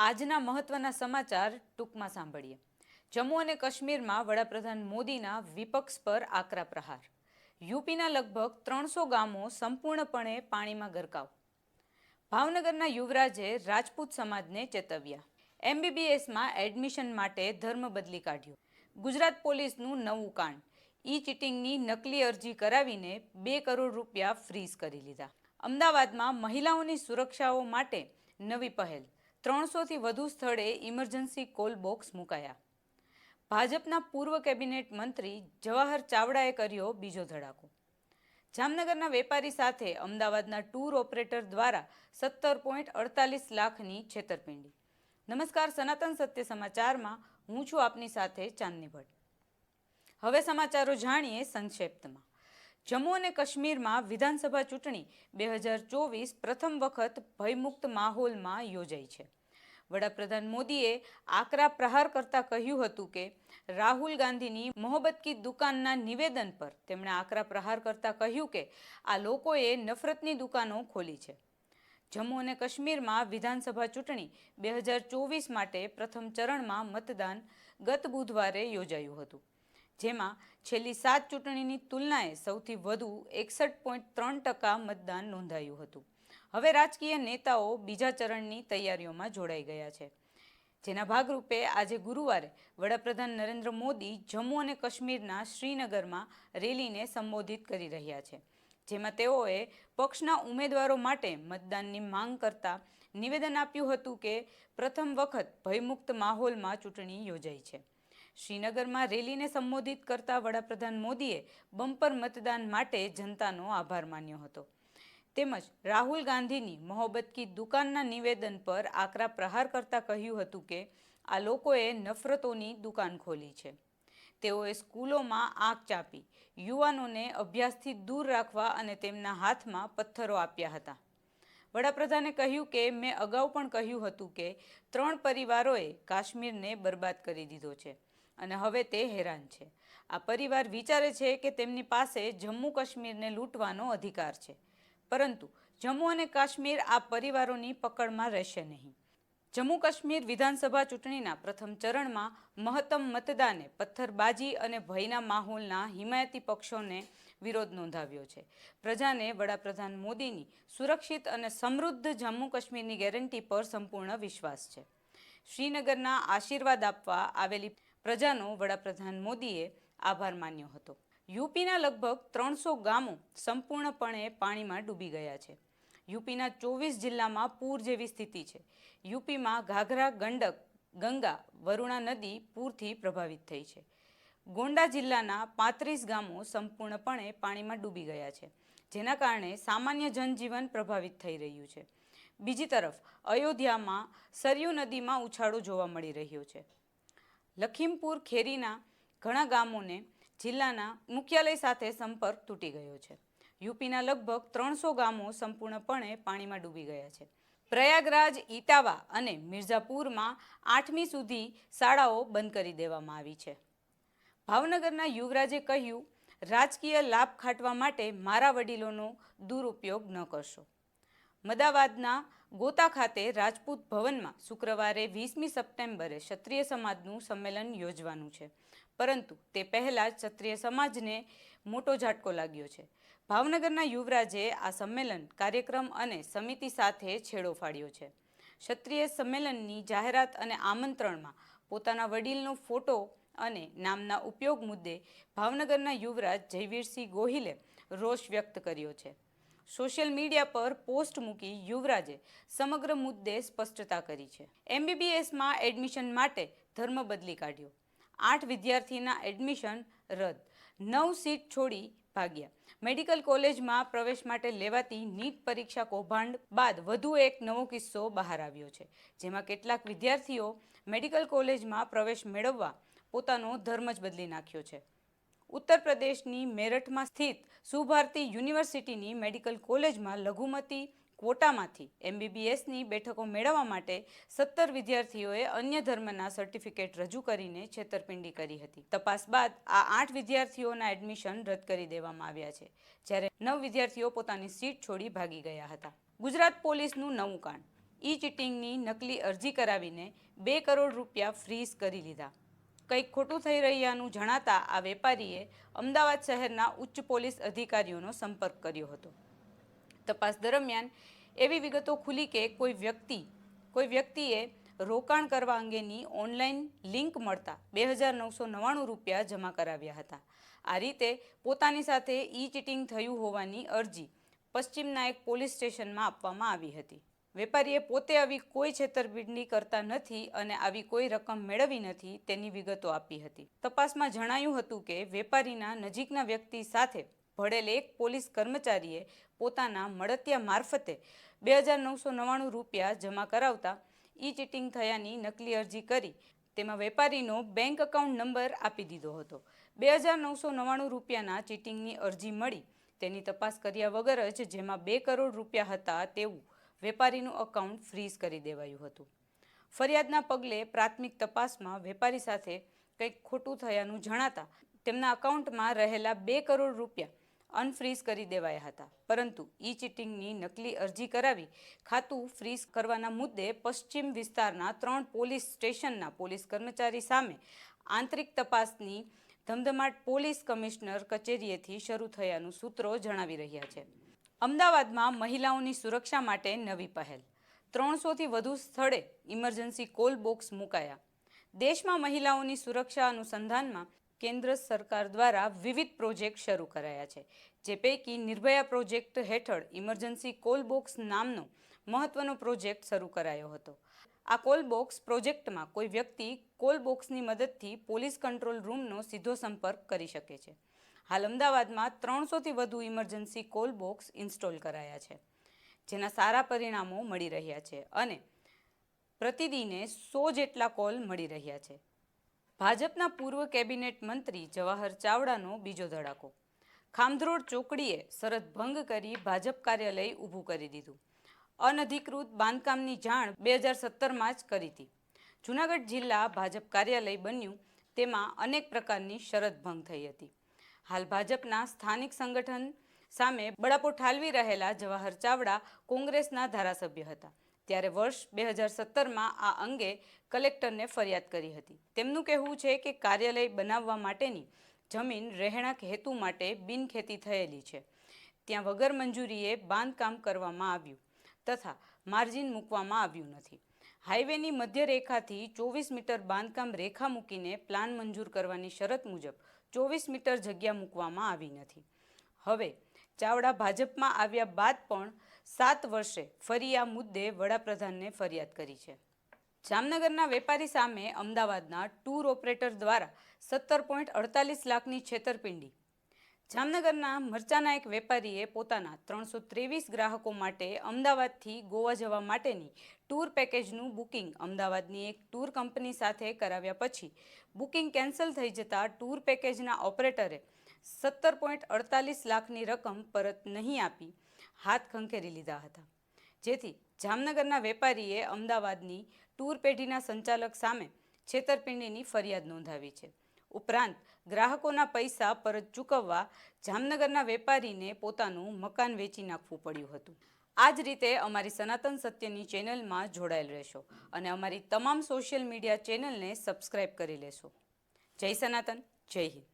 આજના મહત્વના સમાચાર ટૂંકમાં સાંભળીએ. જમ્મુ અને કાશ્મીરમાં વડાપ્રધાન મોદીના વિપક્ષ પર આકરા પ્રહાર. યુપીના લગભગ ત્રણસો ગામો સંપૂર્ણપણે પાણીમાં ગરકાવ. ભાવનગરના યુવરાજે રાજપૂત સમાજને ચેતવ્યા. એમબીબીએસમાં એડમિશન માટે ધર્મ બદલી કાઢ્યો. ગુજરાત પોલીસનું નવું કાંડ. ઈ ચીટિંગની નકલી અરજી કરાવીને બે કરોડ રૂપિયા ફ્રીઝ કરી લીધા. અમદાવાદમાં મહિલાઓની સુરક્ષાઓ માટે નવી પહેલ. ત્રણસોથી વધુ સ્થળે ઇમરજન્સી કોલ બોક્સ મુકાયા. ભાજપના પૂર્વ કેબિનેટ મંત્રી જવાહર ચાવડાએ કર્યો બીજો ધડાકો. જામનગરના વેપારી સાથે અમદાવાદના ટૂર ઓપરેટર દ્વારા સત્તર પોઈન્ટ અડતાલીસ લાખની છેતરપિંડી. નમસ્કાર, સનાતન સત્ય સમાચારમાં હું છું આપની સાથે ચાંદની ભટ્ટ. હવે સમાચારો જાણીએ સંક્ષેપ્તમાં. જમ્મુ અને કાશ્મીરમાં વિધાનસભા ચૂંટણી બે હજાર ચોવીસ પ્રથમ વખત ભયમુક્ત માહોલમાં યોજાઈ છે. વડાપ્રધાન મોદીએ આકરા પ્રહાર કરતા કહ્યું હતું કે, રાહુલ ગાંધીની મોહબ્બત કી દુકાનના નિવેદન પર તેમણે આકરા પ્રહાર કરતા કહ્યું કે, આ લોકોએ નફરતની દુકાનો ખોલી છે. જમ્મુ અને કાશ્મીરમાં વિધાનસભા ચૂંટણી બે હજાર ચોવીસ માટે પ્રથમ ચરણમાં મતદાન ગત બુધવારે યોજાયું હતું, જેમાં છેલ્લી સાત ચૂંટણીની તુલનાએ સૌથી વધુ એકસઠ પોઈન્ટ ત્રણ ટકા મતદાન નોંધાયું હતું. હવે રાજકીય નેતાઓ બીજા ચરણની તૈયારીઓમાં જોડાઈ ગયા છે. જેના ભાગરૂપે આજે ગુરુવારે વડાપ્રધાન નરેન્દ્ર મોદી જમ્મુ અને કાશ્મીરના શ્રીનગરમાં રેલીને સંબોધિત કરી રહ્યા છે. જેમાં તેઓએ પક્ષના ઉમેદવારો માટે મતદાનની માંગ કરતા નિવેદન આપ્યું હતું કે પ્રથમ વખત ભયમુક્ત માહોલમાં ચૂંટણી યોજાઈ છે. શ્રીનગરમાં રેલીને સંબોધિત કરતા વડાપ્રધાન મોદીએ બમ્પર મતદાન માટે જનતાનો આભાર માન્યો હતો. તેમજ રાહુલ ગાંધીની મોહબ્બત કી દુકાનના નિવેદન પર આકરા પ્રહાર કરતા કહ્યું હતું કે, આ લોકોએ નફરતોની દુકાન ખોલી છે. તેઓએ સ્કૂલોમાં આંખ ચાપી, યુવાનોને અભ્યાસથી દૂર રાખવા અને તેમના હાથમાં પથ્થરો આપ્યા હતા. વડાપ્રધાને કહ્યું કે, મેં અગાઉ પણ કહ્યું હતું કે, ત્રણ પરિવારોએ કાશ્મીરને બરબાદ કરી દીધો છે અને હવે તે હેરાન છે. આ પરિવાર વિચારે છે કે તેમની પાસે જમ્મુ કાશ્મીરને લૂંટવાનો અધિકાર છે. પરંતુ જમ્મુ અને કાશ્મીર આ પરિવારોની પકડમાં રહેશે નહીં. જમ્મુ કાશ્મીર વિધાનસભા ચૂંટણીના પ્રથમ ચરણમાં મહત્તમ મતદાને પથ્થરબાજી અને ભયના માહોલના હિમાયતી પક્ષોને વિરોધ નોંધાવ્યો છે. પ્રજાને વડાપ્રધાન મોદીની સુરક્ષિત અને સમૃદ્ધ જમ્મુ કાશ્મીરની ગેરંટી પર સંપૂર્ણ વિશ્વાસ છે. શ્રીનગરના આશીર્વાદ આપવા આવેલી પ્રજાનો વડાપ્રધાન મોદીએ આભાર માન્યો હતો. યુપીના લગભગ ત્રણસો ગામો સંપૂર્ણપણે પાણીમાં ડૂબી ગયા છે. યુપીના ચોવીસ જિલ્લામાં પૂર જેવી સ્થિતિ છે. યુપીમાં ઘાઘરા, ગંડક, ગંગા, વરુણા નદી પૂરથી પ્રભાવિત થઈ છે. ગોંડા જિલ્લાના પાંત્રીસ ગામો સંપૂર્ણપણે પાણીમાં ડૂબી ગયા છે, જેના કારણે સામાન્ય જનજીવન પ્રભાવિત થઈ રહ્યું છે. બીજી તરફ, અયોધ્યામાં સરયુ નદીમાં ઉછાળો જોવા મળી રહ્યો છે. લખીમપુર, ખેરીના ઘણા ગામોને જિલ્લાના મુખ્યાલય સાથે સંપર્ક તૂટી ગયો છે. યુપીના લગભગ ત્રણસો ગામો સંપૂર્ણપણે પાણીમાં ડૂબી ગયા છે. પ્રયાગરાજ ઇટાવા અને મિર્ઝાપુરમાં આઠમી સુધી શાળાઓ બંધ કરી દેવામાં આવી છે. ભાવનગરના યુવરાજે કહ્યું, રાજકીય લાભ ખાટવા માટે મારા વડીલોનો દુરુપયોગ ન કરશો. મદાવાદના ગોતા ખાતે રાજપૂત ભવનમાં શુક્રવારે વીસમી સપ્ટેમ્બરે ક્ષત્રિય સમાજનું સંમેલન યોજવાનું છે. પરંતુ તે પહેલાં જ ક્ષત્રિય સમાજને મોટો ઝાટકો લાગ્યો છે. ભાવનગરના યુવરાજે આ સંમેલન કાર્યક્રમ અને સમિતિ સાથે છેડો ફાડ્યો છે. ક્ષત્રિય સંમેલનની જાહેરાત અને આમંત્રણમાં પોતાના વડીલનો ફોટો અને નામના ઉપયોગ મુદ્દે ભાવનગરના યુવરાજ જયવીરસિંહ ગોહિલે રોષ વ્યક્ત કર્યો છે. સોશિયલ મીડિયા પર પોસ્ટ મૂકી યુવરાજે સમગ્ર મુદ્દે સ્પષ્ટતા કરી છે. એમબીબીએસમાં એડમિશન માટે ધર્મ બદલી કાઢ્યો. આઠ વિદ્યાર્થીના એડમિશન રદ. નવ સીટ છોડી ભાગ્યા. મેડિકલ કોલેજમાં પ્રવેશ માટે લેવાતી નીટ પરીક્ષા કૌભાંડ બાદ વધુ એક નવો કિસ્સો બહાર આવ્યો છે, જેમાં કેટલાક વિદ્યાર્થીઓ મેડિકલ કોલેજમાં પ્રવેશ મેળવવા પોતાનો ધર્મ જ બદલી નાખ્યો છે. ઉત્તર પ્રદેશની મેરઠમાં સ્થિત સુભારતી યુનિવર્સિટીની મેડિકલ કોલેજમાં લઘુમતી ક્વોટામાંથી એમબીબીએસની બેઠકો મેળવવા માટે સત્તર વિદ્યાર્થીઓએ અન્ય ધર્મના સર્ટિફિકેટ રજૂ કરીને છેતરપિંડી કરી હતી. તપાસ બાદ આ આઠ વિદ્યાર્થીઓના એડમિશન રદ કરી દેવામાં આવ્યા છે, જ્યારે નવ વિદ્યાર્થીઓ પોતાની સીટ છોડી ભાગી ગયા હતા. ગુજરાત પોલીસનું નવું કાંડ. ઈ ચીટિંગની નકલી અરજી કરાવીને બે કરોડ રૂપિયા ફ્રીઝ કરી લીધા. કંઈક ખોટું થઈ રહ્યાનું જણાતા આ વેપારીએ અમદાવાદ શહેરના ઉચ્ચ પોલીસ અધિકારીઓનો સંપર્ક કર્યો હતો. તપાસ દરમિયાન એવી વિગતો ખુલી કે કોઈ વ્યક્તિ, કોઈ વ્યક્તિએ રોકાણ કરવા અંગેની ઓનલાઈન લિંક મળતા બે હજાર નવસો નવ્વાણું રૂપિયા જમા કરાવ્યા હતા. આ રીતે પોતાની સાથે ઈ ચીટિંગ થયું હોવાની અરજી પશ્ચિમના એક પોલીસ સ્ટેશનમાં આપવામાં આવી હતી. વેપારીએ પોતે આવી કોઈ છેતરપિંડી કરતા નથી અને આવી કોઈ રકમ મેળવી નથી તેની વિગતો આપી હતી. તપાસમાં જણાયું હતું કે વેપારીના નજીકના વ્યક્તિ સાથે ભળેલ એક પોલીસ કર્મચારીએ પોતાના મળતિયા મારફતે બે હજાર નવસો નવ્વાણું રૂપિયા જમા કરાવતા ઈ ચીટિંગ થયાની નકલી અરજી કરી તેમાં વેપારીનો બેંક એકાઉન્ટ નંબર આપી દીધો હતો. બે હજાર નવસો નવ્વાણું રૂપિયાના ચીટિંગની અરજી મળી. તેની તપાસ કર્યા વગર જ જેમાં બે કરોડ રૂપિયા હતા તેવું વેપારીનું અકાઉન્ટ ફ્રીઝ કરી દેવાયું હતું. ફરિયાદના પગલે પ્રાથમિક તપાસમાં વેપારી સાથે કંઈક ખોટું થયાનું જણાતા તેમના અકાઉન્ટમાં રહેલા બે કરોડ રૂપિયા અનફ્રીઝ કરી દેવાયા હતા. પરંતુ ઈ ચીટિંગની નકલી અરજી કરાવી ખાતું ફ્રીઝ કરવાના મુદ્દે પશ્ચિમ વિસ્તારના ત્રણ પોલીસ સ્ટેશનના પોલીસ કર્મચારી સામે આંતરિક તપાસની ધમધમાટ પોલીસ કમિશનર કચેરીએથી શરૂ થયાનું સૂત્રો જણાવી રહ્યા છે. અમદાવાદમાં મહિલાઓની સુરક્ષા માટે નવી પહેલ. ત્રણસોથી વધુ સ્થળે ઇમરજન્સી કોલ બોક્સ મુકાયા. દેશમાં મહિલાઓની સુરક્ષા અનુસંધાનમાં કેન્દ્ર સરકાર દ્વારા વિવિધ પ્રોજેક્ટ શરૂ કરાયા છે, જે પૈકી નિર્ભયા પ્રોજેક્ટ હેઠળ ઇમરજન્સી કોલ બોક્સ નામનો મહત્વનો પ્રોજેક્ટ શરૂ કરાયો હતો. આ કોલ બોક્સ પ્રોજેક્ટમાં કોઈ વ્યક્તિ કોલ બોક્સની મદદથી પોલીસ કંટ્રોલ રૂમનો સીધો સંપર્ક કરી શકે છે. હાલ અમદાવાદમાં ત્રણસોથી વધુ ઇમરજન્સી કોલ બોક્સ ઇન્સ્ટોલ કરાયા છે, જેના સારા પરિણામો મળી રહ્યા છે અને પ્રતિદિને સો જેટલા કોલ મળી રહ્યા છે. ભાજપના પૂર્વ કેબિનેટ મંત્રી જવાહર ચાવડાનો બીજો ધડાકો. ખામધરોડ ચોકડીએ શરત ભંગ કરી ભાજપ કાર્યાલય ઊભું કરી દીધું. અનધિકૃત બાંધકામની જાણ બે હજાર સત્તરમાં જ કરી હતી. જૂનાગઢ જિલ્લા ભાજપ કાર્યાલય બન્યું, તેમાં અનેક પ્રકારની શરત ભંગ થઈ હતી. હાલ ભાજપના સ્થાનિક સંગઠન સામે બળાપો ઠાલવી રહેલા જવાહર ચાવડા કોંગ્રેસના ધારાસભ્ય હતા. ત્યારે વર્ષ બે હજાર સત્તરમાં આ અંગે કલેક્ટરને ફરિયાદ કરી હતી. તેમનું કહેવું છે કે કાર્યાલય બનાવવા માટેની જમીન રહેણાંક હેતુ માટે બિનખેતી થયેલી છે. ત્યાં વગર મંજૂરીએ બાંધકામ કરવામાં આવ્યું તથા માર્જિન મૂકવામાં આવ્યું નથી. હાઈવેની મધ્યરેખાથી ચોવીસ મીટર બાંધકામ રેખા મૂકીને પ્લાન મંજૂર કરવાની શરત મુજબ ચોવીસ મીટર જગ્યા મૂકવામાં આવી નથી. હવે ચાવડા ભાજપમાં આવ્યા બાદ પણ સાત વર્ષે ફરી આ મુદ્દે વડાપ્રધાનને ફરિયાદ કરી છે. જામનગરના વેપારી સામે અમદાવાદના ટૂર ઓપરેટર દ્વારા સત્તર પોઈન્ટ અડતાલીસ લાખની છેતરપિંડી. જામનગરના મરચાના એક વેપારીએ પોતાના ત્રણસો ત્રેવીસ ગ્રાહકો માટે અમદાવાદથી ગોવા જવા માટેની ટૂર પેકેજનું બુકિંગ અમદાવાદની એક ટૂર કંપની સાથે કરાવ્યા પછી બુકિંગ કેન્સલ થઈ જતા ટૂર પેકેજના ઓપરેટરે સત્તર પોઈન્ટ અડતાલીસ લાખની રકમ પરત નહીં આપી, હાથ ખંખેરી લીધા હતા. જેથી જામનગરના વેપારીએ અમદાવાદની ટૂર પેઢીના સંચાલક સામે છેતરપિંડીની ફરિયાદ નોંધાવી છે. ઉપરાંત ગ્રાહકોના પૈસા પરત ચૂકવવા જામનગરના વેપારીને પોતાનું મકાન વેચી નાખવું પડ્યું હતું. આ જ રીતે અમારી સનાતન સત્યની ચેનલમાં જોડાયેલ રહેશો અને અમારી તમામ સોશિયલ મીડિયા ચેનલને સબસ્ક્રાઇબ કરી લેશો. જય સનાતન, જય હિન્દ.